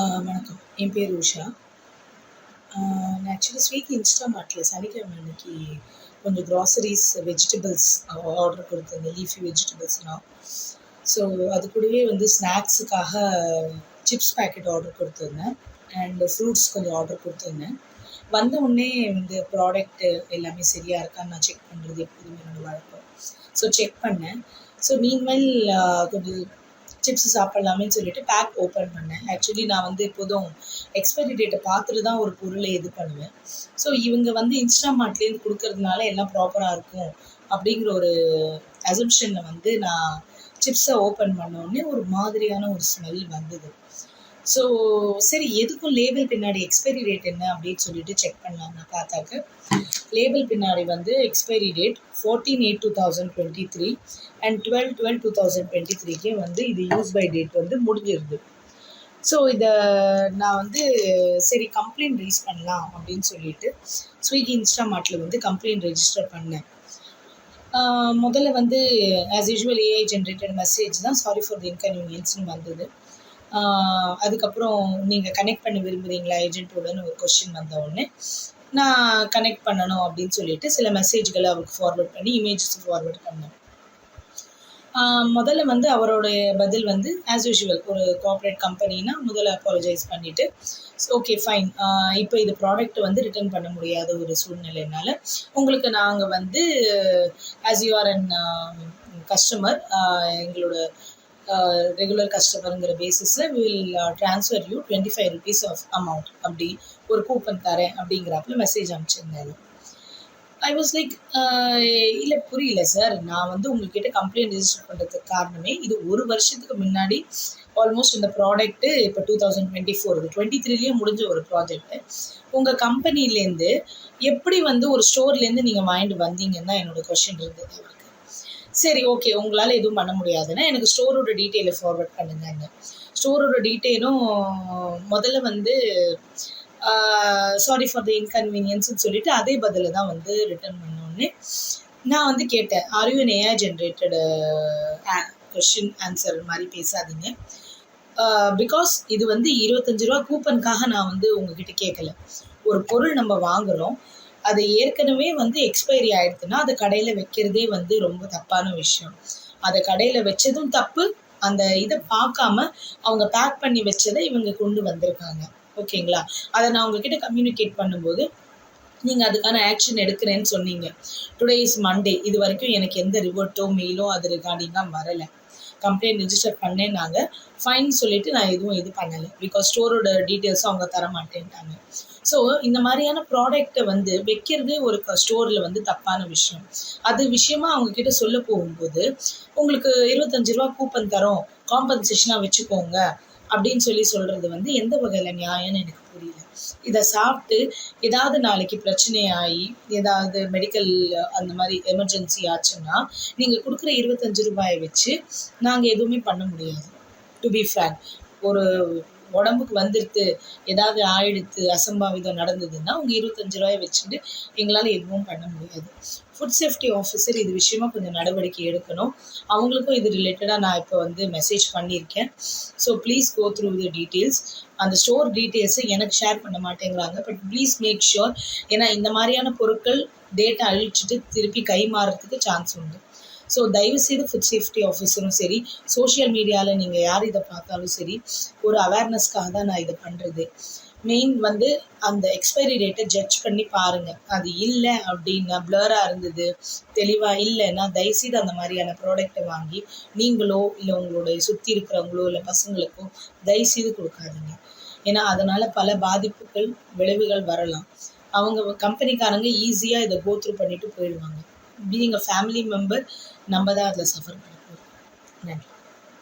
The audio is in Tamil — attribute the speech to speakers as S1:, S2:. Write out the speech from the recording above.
S1: வணக்கம். என் பேர் உஷா. நான் ஆக்சுவலி ஸ்விக்கி இன்ஸ்டாமார்ட்டில் சனிக்கிழமை அன்னைக்கு கொஞ்சம் க்ராசரிஸ் வெஜிடபிள்ஸ் ஆர்டர் கொடுத்துருந்தேன் லீஃபி வெஜிடபிள்ஸ்லாம் ஸோ அது கூடவே வந்து ஸ்நாக்ஸுக்காக சிப்ஸ் பேக்கெட் ஆர்டர் கொடுத்துருந்தேன். அண்ட் ஃப்ரூட்ஸ் கொஞ்சம் ஆர்டர் கொடுத்துருந்தேன். வந்த உடனே வந்து ப்ராடக்ட்டு எல்லாமே சரியாக இருக்கான்னு நான் செக் பண்ணுறது எப்போதுமே என்னோடய வழக்கம். ஸோ செக் பண்ணேன். ஸோ மீன்வெல் கொஞ்சம் சிப்ஸ் சாப்பிட்லாமேன்னு சொல்லிட்டு பேக் ஓப்பன் பண்ணேன். ஆக்சுவலி நான் வந்து எப்போதும் எக்ஸ்பைரி டேட்டை பார்த்துட்டு தான் ஒரு பொருளை இது பண்ணுவேன். ஸோ இவங்க வந்து இன்ஸ்டாமார்ட்லேருந்து கொடுக்கறதுனால எல்லாம் ப்ராப்பராக இருக்கும் அப்படிங்கிற ஒரு அசம்ஷனில் வந்து நான் சிப்ஸை ஓப்பன் பண்ணோடனே ஒரு மாதிரியான ஒரு ஸ்மெல் வந்தது. ஸோ சரி எதுக்கும் லேபிள் பின்னாடி எக்ஸ்பைரி டேட் என்ன அப்படின்னு சொல்லிட்டு செக் பண்ணலாம்னு பார்த்தாக்க. லேபிள் பின்னாடி வந்து expiry date fourteen eight two thousand twenty three and twelve twelve two thousand twenty த்ரீக்கே வந்து இது யூஸ் பை டேட் வந்து முடிஞ்சிருது. ஸோ இதை நான் வந்து சரி கம்ப்ளைண்ட் ரைஸ் பண்ணலாம் அப்படின்னு சொல்லிட்டு ஸ்விக்கி இன்ஸ்டாமார்ட்டில் வந்து கம்ப்ளைண்ட் ரெஜிஸ்டர் பண்ணேன். முதல்ல வந்து as usual AI generated message தான். சாரி ஃபார் தி இன்கன்வீனியன்ஸ்னு வந்தது. அதுக்கப்புறம் நீங்கள் கனெக்ட் பண்ண விரும்புகிறீங்களா ஏஜென்ட்டோடன்னு ஒரு கொஷின் வந்த உடனே நான் கனெக்ட் பண்ணணும் அப்படின்னு சொல்லிட்டு சில மெசேஜ்களை அவருக்கு ஃபார்வர்ட் பண்ணி இமேஜஸ் ஃபார்வர்ட் பண்ணேன். முதல்ல வந்து அவருடைய பதில் வந்து ஆஸ் யூஷுவல் ஒரு கோஆப்ரேட் கம்பெனினா முதல்ல அப்பாலஜைஸ் பண்ணிவிட்டு ஓகே ஃபைன் இப்போ இது ப்ராடக்ட் வந்து ரிட்டர்ன் பண்ண முடியாத ஒரு சூழ்நிலைனால உங்களுக்கு நாங்கள் வந்து as you are an customer எங்களோட ரெகுலர் கஸ்டமருங்கிற பேசிஸில் will transfer you twenty five rupees of amount அப்படி ஒரு கூப்பன் தரேன் அப்படிங்கிறாப்புல மெசேஜ் அனுப்பிச்சிருந்தாரு. ஐ வாஸ் லைக் இல்லை புரியல சார் நான் வந்து உங்ககிட்ட கம்ப்ளைண்ட் ரெஜிஸ்டர் பண்ணுறதுக்கு காரணமே இது ஒரு வருஷத்துக்கு முன்னாடி ஆல்மோஸ்ட் இந்த ப்ராடக்ட்டு இப்போ டூ தௌசண்ட் டுவெண்ட்டி ஃபோர் இது டுவெண்ட்டி த்ரீலேயே முடிஞ்ச ஒரு ப்ராஜெக்ட்டு உங்கள் கம்பெனிலேருந்து எப்படி வந்து ஒரு ஸ்டோர்லேருந்து நீங்கள் வாங்கிட்டு வந்தீங்கன்னு தான் என்னோடய கொஷின் இருந்தது அவருக்கு சரி ஓகே உங்களால் எதுவும் பண்ண முடியாதுன்னா எனக்கு ஸ்டோரோட டீட்டெயிலை ஃபார்வர்ட் பண்ணுங்கன்னு ஸ்டோரோட டீட்டெயிலும் முதல்ல வந்து சாரி ஃபார் த இன்கன்வீனியன்ஸ்னு சொல்லிட்டு அதே பதில தான் வந்து ரிட்டர்ன் பண்ணோடனே நான் வந்து கேட்டேன். Are you AI generated question answer மாதிரி பேசாதீங்க. பிகாஸ் இது வந்து இருபத்தஞ்சு ரூபா கூப்பனுக்காக நான் வந்து உங்ககிட்ட கேட்கல ஒரு பொருள் நம்ம வாங்குகிறோம் அது ஏற்கனவே வந்து எக்ஸ்பைரி ஆயிடுதுன்னா அதை கடையில் வைக்கிறதே வந்து ரொம்ப தப்பான விஷயம். அதை கடையில் வச்சதும் தப்பு. அந்த இதை பார்க்காம அவங்க பேக் பண்ணி வச்சதை இவங்க கொண்டு வந்திருக்காங்க. ஓகேங்களா? அதை நான் உங்ககிட்ட கம்யூனிகேட் பண்ணும்போது நீங்கள் அதுக்கான ஆக்ஷன் எடுக்கிறேன்னு சொன்னீங்க. டுடே இஸ் மண்டே இது வரைக்கும் எனக்கு எந்த ரிவர்ட்டோ மெயிலோ அது ரிகார்டிங்காக வரலை. கம்ப்ளைண்ட் ரிஜிஸ்டர் பண்ணேன் நாங்கள் ஃபைன் சொல்லிவிட்டு நான் எதுவும் இது பண்ணலை. பிகாஸ் ஸ்டோரோட டீட்டெயில்ஸும் அவங்க தர மாட்டேன்ட்டாங்க ஸோ இந்த மாதிரியான ப்ராடக்ட்டை வந்து வைக்கிறதே ஒரு ஸ்டோரில் வந்து தப்பான விஷயம். அது விஷயமா அவங்க கிட்ட சொல்ல போகும்போது உங்களுக்கு இருபத்தஞ்சு ரூபா கூப்பன் தரோம். காம்பன்சேஷனாக வச்சுக்கோங்க. அப்படின்னு சொல்லி சொல்கிறது வந்து எந்த வகையில் நியாயம்னு எனக்கு புரியல. இதை சாப்பிட்டு ஏதாவது நாளைக்கு பிரச்சனை ஆகி ஏதாவது மெடிக்கல் அந்த மாதிரி எமர்ஜென்சி ஆச்சுன்னா நீங்கள் கொடுக்குற இருபத்தஞ்சு ரூபாயை வச்சு நாங்கள் எதுவுமே பண்ண முடியாது. டு பி ஃப்ரேங்க் ஒரு உடம்புக்கு வந்துடுது ஏதாவது ஆயிடுத்து அசம்பாவிதம் நடந்ததுன்னா உங்கள் இருபத்தஞ்சு ரூபாயை வச்சுட்டு எங்களால் எதுவும் பண்ண முடியாது. ஃபுட் சேஃப்டி ஆஃபீஸர் இது விஷயமா கொஞ்சம் நடவடிக்கை எடுக்கணும். அவங்களுக்கும் இது ரிலேட்டடாக நான் இப்போ வந்து மெசேஜ் பண்ணியிருக்கேன். So please go through the details அந்த ஸ்டோர் டீட்டெயில்ஸை எனக்கு ஷேர் பண்ண மாட்டேங்கிறாங்க. பட் ப்ளீஸ் மேக் ஷுர் ஏன்னா இந்த மாதிரியான பொருட்கள் டேட்டா அழிச்சிட்டு திருப்பி கை மாறுறதுக்கு சான்ஸ் உண்டு. ஸோ தயவுசெய்து ஃபுட் சேஃப்டி ஆஃபீஸரும் சரி சோஷியல் மீடியாவில் நீங்கள் யார் இதை பார்த்தாலும் சரி ஒரு அவேர்னஸ்க்காக தான் நான் இதை பண்ணுறது மெயின் வந்து அந்த எக்ஸ்பைரி டேட்டை ஜட்ஜ் பண்ணி பாருங்கள் அது இல்லை அப்படின்னா ப்ளராக இருந்தது தெளிவாக இல்லைன்னா தயவுசெய்து அந்த மாதிரியான ப்ராடக்டை வாங்கி நீங்களோ இல்லை உங்களுடைய சுற்றி இருக்கிறவங்களோ இல்லை பசங்களுக்கோ தயவுசெய்து கொடுக்காதீங்க. ஏன்னா அதனால் பல பாதிப்புகள் விளைவுகள் வரலாம். அவங்க கம்பெனிக்காரங்க ஈஸியாக இதை கோத்ரூ பண்ணிட்டு போயிடுவாங்க. பீயிங் அ ஃபேமிலி மெம்பர் நம்ம தான் அதில் சஃபர் பண்ண போகிறோம் நன்றி.